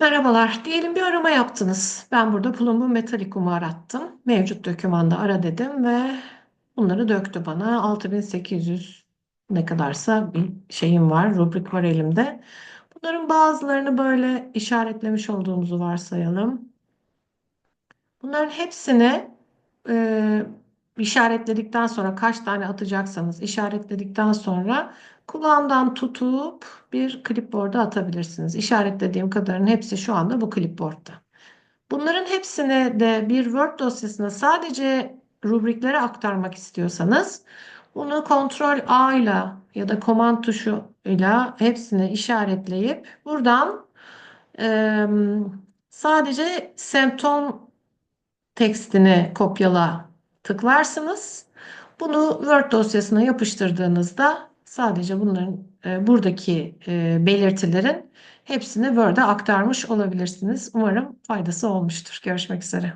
Merhabalar. Diyelim bir arama yaptınız. Ben burada Plumbum Metallicum'u arattım. Mevcut dokümanda ara dedim ve bunları döktü bana. 6800 ne kadarsa bir şeyim var, rubrik var elimde. Bunların bazılarını böyle işaretlemiş olduğumuzu varsayalım. Bunların hepsini işaretledikten sonra kaç tane atacaksanız işaretledikten sonra kulağımdan tutup bir clipboard'a atabilirsiniz. İşaretlediğim kadarının hepsi şu anda bu clipboard'da. Bunların hepsini de bir Word dosyasına sadece rubriklere aktarmak istiyorsanız bunu Ctrl A ile ya da Command tuşuyla hepsini işaretleyip buradan e, sadece semptom tekstini kopyala tıklarsınız. Bunu Word dosyasına yapıştırdığınızda sadece bunların e, buradaki e, belirtilerin hepsini Word'e aktarmış olabilirsiniz. Umarım faydası olmuştur. Görüşmek üzere.